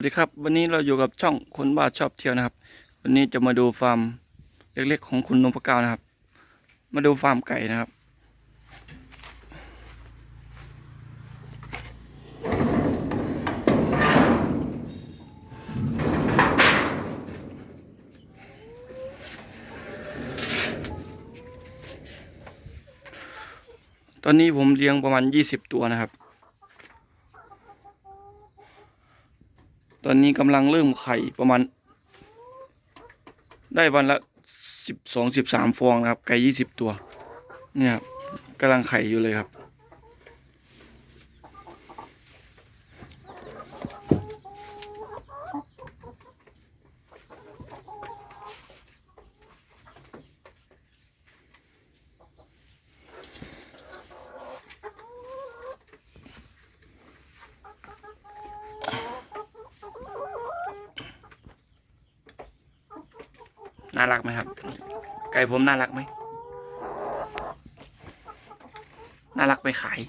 สวัสดีครับวันนี้เราอยู่กับช่องคนบ้าชอบเที่ยวนะครับ วันนี้จะมาดูฟาร์มเล็กๆของคุณนพก้านะครับ มาดูฟาร์มไก่นะครับ ตอนนี้ผมเลี้ยงประมาณยี่สิบตัวนะครับ อนนี้กำลังเริ่มไข่ประมาณ ได้วันละสิบสองสิบสามฟองนะครับ ไก่ยี่สิบตัว เนี่ยครับกำลังไข่อยู่เลยครับ น่ารักไหมครับ ไก่ผมน่ารักไหมน่ารักไปขาย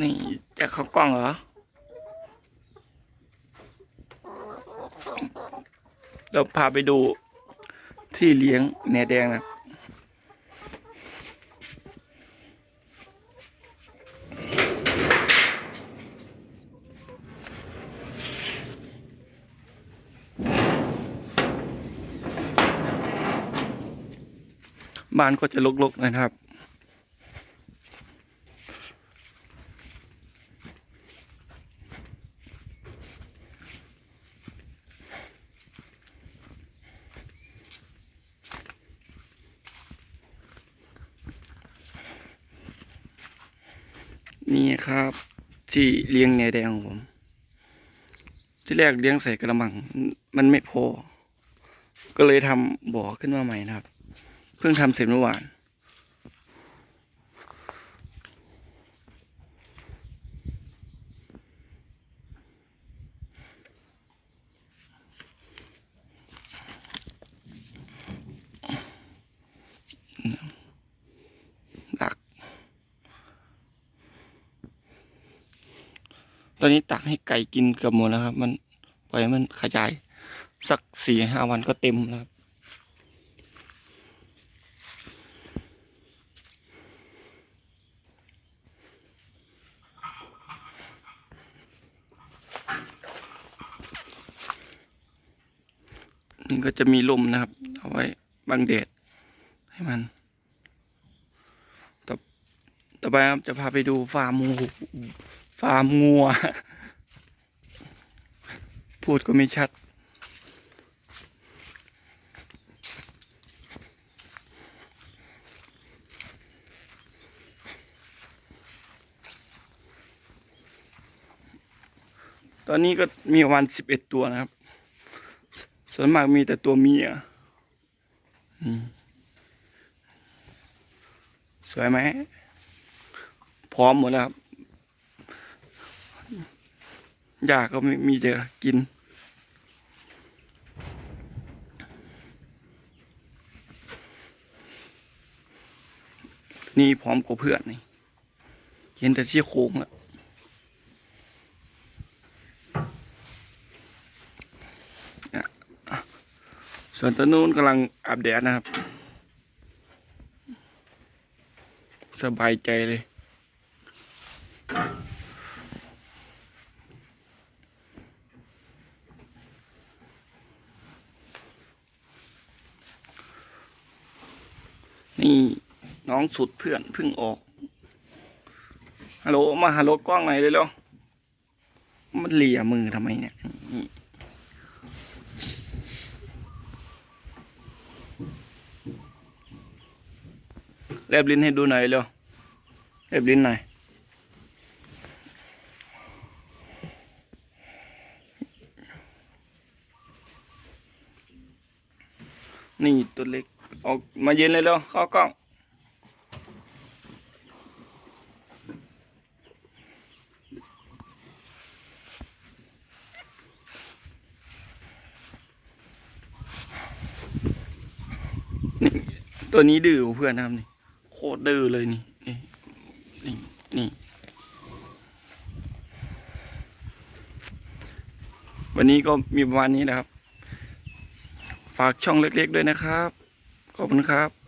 นี่จะเข้ากล้องเหรอ เราพาไปดูที่เลี้ยงแหนแดงนะครับบ้านก็จะลกๆนะครับ นี่ครับ ที่เลี้ยงแหนแดงของผม ที่แรกเลี้ยงใส่กระมัง มันไม่พอ ก็เลยทำบ่อขึ้นมาใหม่นะครับ เพิ่งทำเสร็จเมื่อวาน ดัก ตอนนี้ตักให้ไก่กินเกือบหมดแล้วครับ มันปล่อยมันขยาย สักสี่ห้าวันก็เต็มแล้วครับนี่ก็จะมีลมนะครับ เอาไว้บังแดดให้มัน ต่อต่อไปครับจะพาไปดูฟาร์มงู ฟาร์มงัว พูดก็ไม่ชัด ตอนนี้ก็มีประมาณสิบเอ็ดตัวนะครับ ส่วนมากมีแต่ตัวเมียสวยไหมพร้อมหมดแล้วครับ หญ้าก็ไม่มีจะกิน นี่พร้อมกว่าเพื่อนนี่ เห็นแต่ที่โค้งแล้วส่วนตัวนู้นกำลังอาบแดดนะครับ สบายใจเลย นี่น้องสุดเพื่อนเพิ่งออก ฮัลโหล มาฮัลโหลกล้องไหนเลยแล้วมันเหลี่ยมือทำไมเนี่ย แลบลิ้นให้ดูหน่อยเร็วแลบลิ้นหน่อย นี่ตัวเล็ก ออกมายืนเลยเร็วเข้ากล้อง ตัวนี้ดื้อเพื่อนนะครับนี่ โคตรดื้อเลยนี่ นี่นี่นี่วันนี้ก็มีประมาณนี้นะครับ ฝากช่องเล็กๆด้วยนะครับ ขอบคุณครับ